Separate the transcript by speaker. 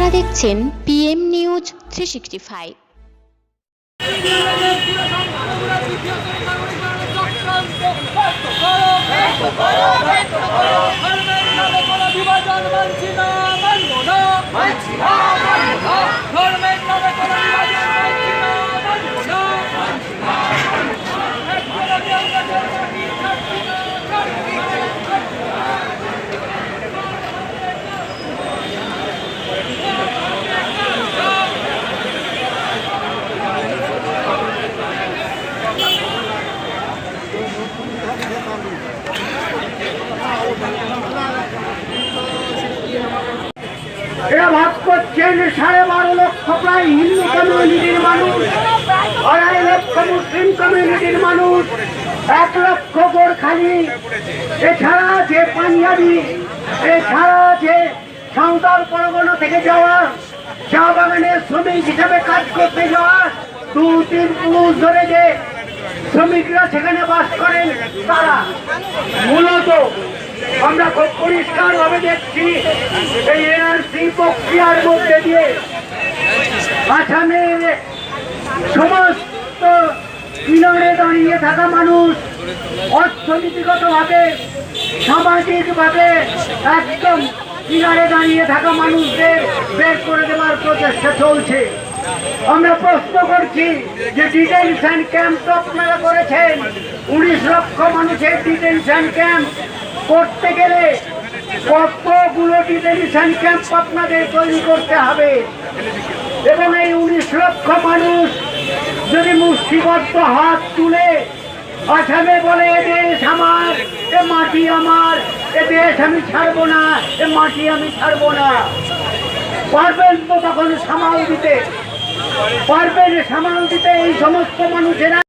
Speaker 1: আপনারা দেখছেন PM news three sixty five
Speaker 2: এরা ভাগ করছেন সাড়ে বারো লক্ষ প্রায় হিন্দু কমিউনিটির মানুষ, আড়াই লক্ষ মুসলিম কমিউনিটির মানুষ, এক লক্ষ গোরখালি এছাড়া আছে পাঞ্জাবি, এছাড়া আছে সাঁওতাল পরগনা থেকে যাওয়া, চা বাগানের শ্রমিক হিসাবে কাজ করতে যাওয়া দু তিন পুরুষ ধরে যে শ্রমিকরা সেখানে বাস করেন, তারা মূলত আমরা খুব পরিষ্কার ভাবে দেখছি এই এনআরসি প্রক্রিয়ার মধ্যে দিয়ে আসামের সমস্ত কিনারে দাঁড়িয়ে থাকা মানুষ অর্থনীতিগত ভাবে সামাজিক ভাবে একদম কিনারে দাঁড়িয়ে থাকা মানুষদের বের করে দেওয়ার প্রচেষ্টা চলছে। আমরা প্রশ্ন করছি যে ডিটেনশন ক্যাম্প তো আপনারা করেছেন। উনিশ লক্ষ মানুষের ডিটেনশন ক্যাম্প। করতে গেলে কতগুলো ডিটেনশন ক্যাম্প আপনাদের তৈরি করতে হবে? এবং এই উনিশ লক্ষ মানুষ যদি মুষ্টিবদ্ধ হাত তুলে আসামে বলে, এ দেশ আমার, এ মাটি আমার, এ দেশ আমি ছাড়বো না, এ মাটি আমি ছাড়বো না। পারবেন তো তখন সামাল দিতে। পারবেন সামাল দিতে এই সমস্ত মানুষেরা?